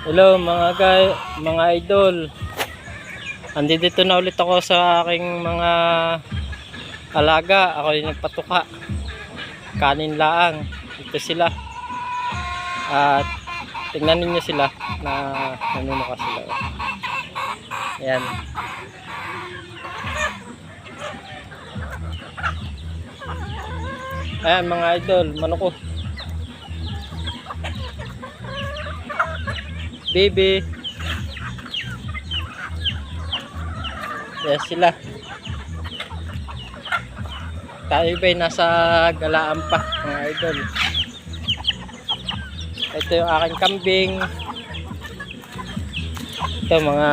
Hello mga kay, mga idol. Andito na ulit ako sa aking mga alaga. Ako yung nagpatuka. Kanin laang. Ito sila. At tingnan ninyo sila na nanunuka sila. Ayan. Ayan mga idol, manoko. Baby. Yes sila. Tayo ba'y nasa galaan pa mga idol. Ito yung aking kambing. Ito mga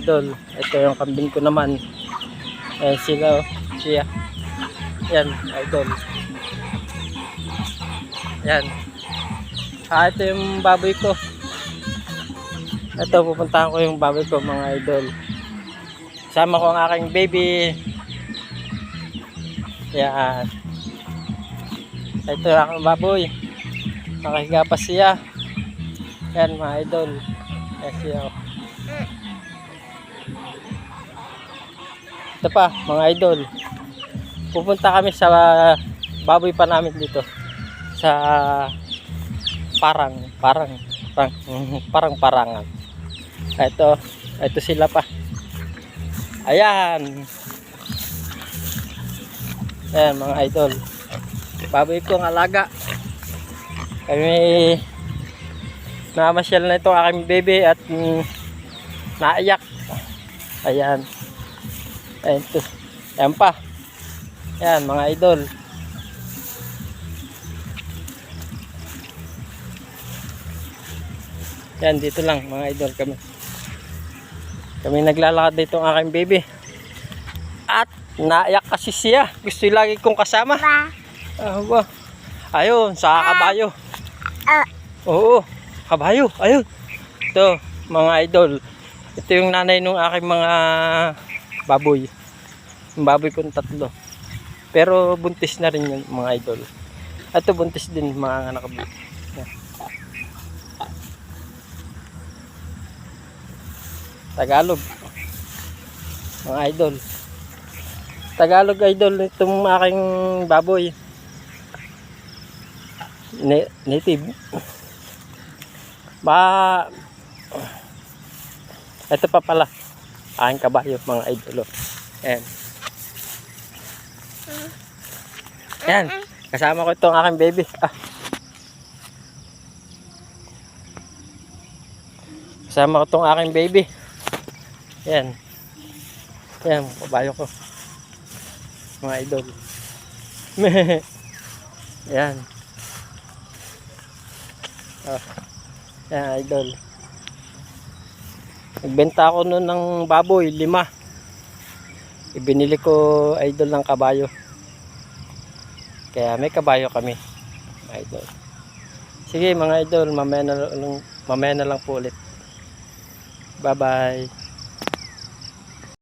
idol. Ito yung kambing ko naman. Ayan sila oh. Siya. Yan, idol. Yan. Ah, ito yung baboy ko. Ito, pupuntahan ko yung baboy ko mga idol. Kasama ko ang aking baby. Yan. Ito yung aking baboy. Nakahiga pa siya. Yan mga idol. Yan siya. Ito pa mga idol. Pupunta kami sa baboy pa namin dito. Sa parang, parang, parang, parang parangan. Ito, ito sila pa. Ayan. Ayan mga idol. Baboy ko ang alaga. Kami namasyal na ito aking baby at mm, naiyak. Ayan. Ayan to. Ayan pa. Ayan mga idol. Yan, dito lang mga idol kami. Kami naglalakad dito ang aking baby. At naiyak kasi siya. Gusto yung lagi kong kasama. Ah, ba. Ayun, sa kabayo. Ah. Oo, kabayo. Ayun. Ito, mga idol. Ito yung nanay nung aking mga baboy. Yung baboy kong tatlo. Pero buntis na rin yun, mga idol. Ito buntis din mga anak ko. Tagalog. Mga idol. Tagalog idol itong aking baboy. Na- native. Ba Ito pa pala. Aking kabayo mga idol. oh. Ayan. Ayan. Kasama ko itong aking baby. Ah. Kasama ko itong aking baby. Ayan. Ayan, kabayo ko. Mga idol. Ayan. Ah. Ayan, idol. Nagbenta ako noon ng baboy, lima. Ibinili ko idol ng kabayo. Kaya may kabayo kami. mga Idol. Sige mga idol, mamaya na lang, mamaya na lang po ulit. Bye bye.